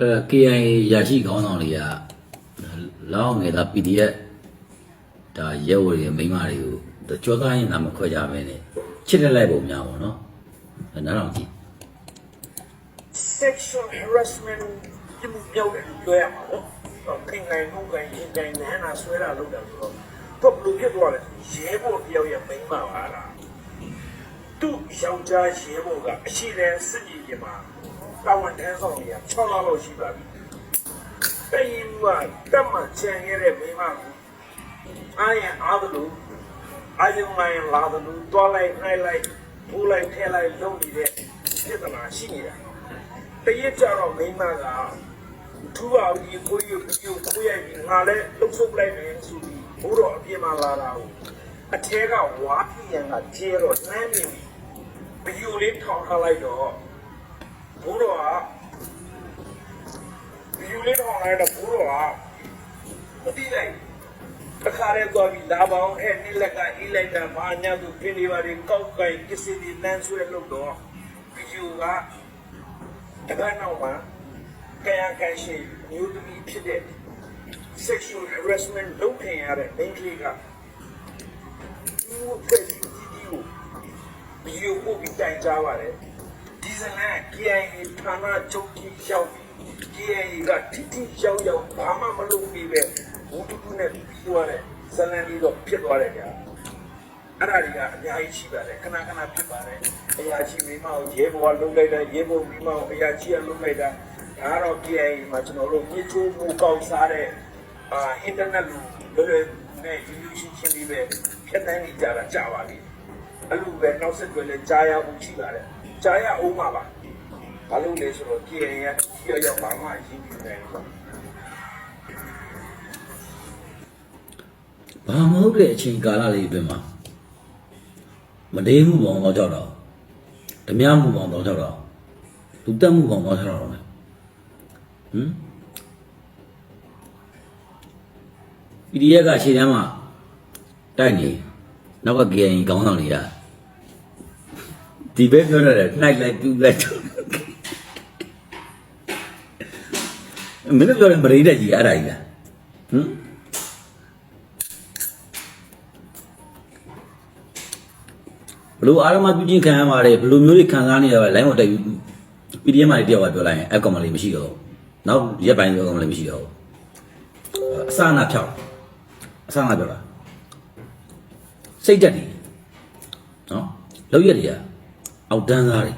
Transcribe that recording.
အဲ KIA ရရှိခေါင်းဆောင်တွေကလောင်းငယ်သား PDF ဒါရဲဝတွေမိန်းမတွေကိုကြောသားရင်သာမခွဲကြပဲနဲ့ချစ်တက်လိုက်ပုံများပေါ့နော်အဲနားထောင်ကြည့် sexual harassment ဒီမှုပြောင်းတယ်လို့ပြောရမှာပေါ့တော့ခင်ငိုင်နှုတ်ကိုင်ရင်တိုင်နဲ့နာဆွဲတာလုပ်တယ်ဆိုတော့တော့ဘလို့ဖြစ်သွားလဲရဲဘော်တယောက်ရဲ့မိန်းမပါလားသူ့ယောက်ျားရဲဘော်ကအရှိတဲ့စစ်ကြီးကြီးမှာ တာဝန်ထမ်းဆောင်နေရ6လလောက်ရှိပါပြီတရင်ကတတ်မှချန်ခဲ့တဲ့မိန်းမကိုအားရအားသလိုအာယုံလိုက်လာသလိုတွားလိုက်နှိုက်လိုက်ပူလိုက်ထဲလိုက်လုံးနေတဲ့ပြဿနာရှိနေတာတရက်ကြတော့မိန်းမကထူပါဘူးကိုကြီးကိုကိုကိုရိုက်ပြီးငါလည်းလှုပ်ဆုပ်လိုက်မယ်ဆိုပြီးဘိုးတော်အပြင်မှာလာတာကိုအထဲကဝါပြင်းကကျဲတော့နှမ်းနေပြီဘီယိုလေးထောင်ထားလိုက်တော့ ဘိုးတော်ကဘီယိုလေးထောင်လိုက်တော့ဘိုးတော်ကမတိလိုက်အခါရဲသွားပြီးလာပေါင်းအဲ့နိလက်ကအိလိုက်တာဘာညာသူပြင်းနေပါလေကောက်ကိုင်ကစ္စဒီလန်းဆွဲလို့တော့ဘီယိုကတပတ်နောက်မှာကာယကံရှိမျိုးသမီးဖြစ်တဲ့ sexual harassment လုပ်ခံရတဲ့မိန်းကလေးကဒီလိုကဒီဒီကိုဘီယိုကိုပြီးတိုင်ကြပါတယ် ဒီဇလန် KIA ဌာနချုပ်ကြီးရောက် KIA ကတိတိကြောက်ရောက်ဘာမှမလုပ်ပြီးပဲဘူတူတူနဲ့ပြီးသွားတဲ့ဇလန်လေးတော့ဖြစ်သွားတယ်ကြာအဲ့ဒါတွေကအများကြီးရှိပါတယ်ခဏခဏဖြစ်ပါတယ်အရာရှိမိမကိုရဲဘော်ကလုံးလိုက်တာရဲဘော်မိမကိုအရာရှိကလုံးလိုက်တာဒါတော့ KIA မှာကျွန်တော်တို့ညှိချိုးမှုကောက်စားတဲ့အာအင်တာနက်လိုလွယ်လွယ်နဲ့ဒီလိုရှင်းရှင်းလေးပဲဖြတ်တန်းနေကြတာကြာပါပြီအဲ့လိုပဲနောက်ဆက်တွဲလဲကြားရမှုရှိပါတယ် ကြားရအောင်ပါပါဘာလို့လဲဆိုတော့ KIA ကကြောက်ရောက်ပါမှအရင်ပြနေတယ်ဆိုဘာမဟုတ်တဲ့အချိန်ကာလလေးအတွင်းမှာမဒေးမှုပေါင်းတော့ကြောက်တော့ဓမြမှုပေါင်းတော့ကြောက်တော့လူတက်မှုပေါင်းတော့ကြောက်တော့မယ်ဟမ် PDF ကရှေ့တန်းမှာတိုက်နေနောက်က KN ကောင်းဆောင်တွေက ဒီဘက်ပြောရတယ်နှိုက်လိုက်ပြူလိုက်မင်းတို့ပြောတယ်မရိတ်တဲ့ကြီးအဲ့ဒါကြီးလားဟမ်ဘလို့အားရမပြုချင်းခံရပါတယ်ဘလို့မျိုးတွေခံစားနေရပါလဲ line ကိုတက်ပြီး PDF မှာတယောက်ကပြောလိုက်ရင်အကောင်မလေးမရှိတော့ဘူးနောက်ရက်ပိုင်းပြောကောင်မလေးမရှိတော့ဘူးအစအနာဖြောက်အစအနာပြောတာစိတ်တက်နေနော်လောက်ရက်တွေက အောက်တန်းသားတွေ